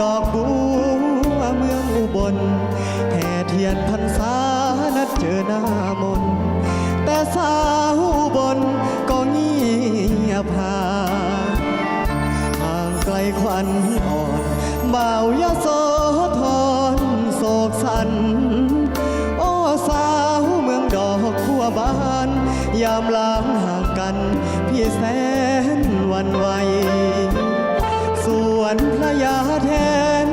ดอกบัวเมืองอุบลแห่เทียนพรรษานัดเจอหน้ามน แต่สาวอุบลก็เงียบหาห่างไกลควันอ่อนบ่าวยะโสธรโศกสัน โอ้สาวเมืองดอกขัวบาน ยามลางห่างกัน พี่แสนวันไหว วน พระยาแทน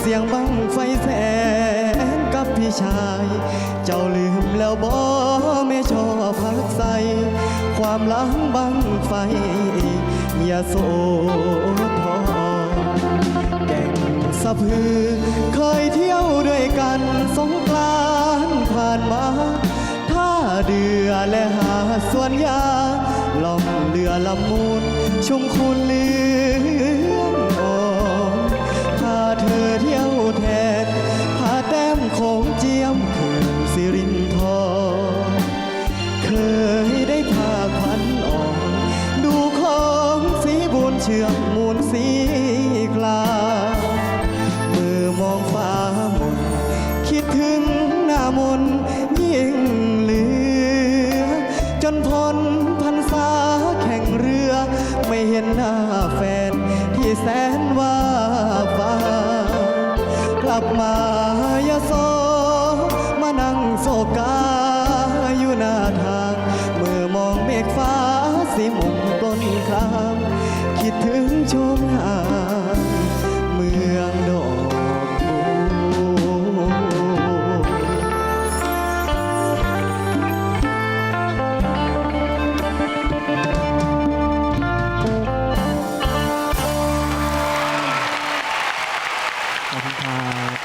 เสียงบังไฟแสนกับพี่ชาย เจ้าลืมแล้วบ่ไม่ชอบพักใส ความหลังบังไฟ อย่าโสธรแก่งสะพือ เคยเที่ยวด้วยกันสงกรานผ่านมาท่าเดือและหาดสวนยา ล่องเรือลำมูลชมคุณเลืองออพาเธอเที่ยวแทนพาแต้มโขงเจียมเขื่อนสิรินทรเคยได้พาควันอ่อนดูของสีบุญเชื่อมมูลสีกลาเมื่อมองฟ้ามนคิดถึงหน้ามนยิ่งเหลือ จนพ้น ไม่เห็นหน้าแฟนที่แสนว่าฟ้ากลับมายาโซมานั่งโศกาอยู่หน้าทางเมื่อมองเมฆฟ้าสีหมงปล้นครามคิดถึงชมหา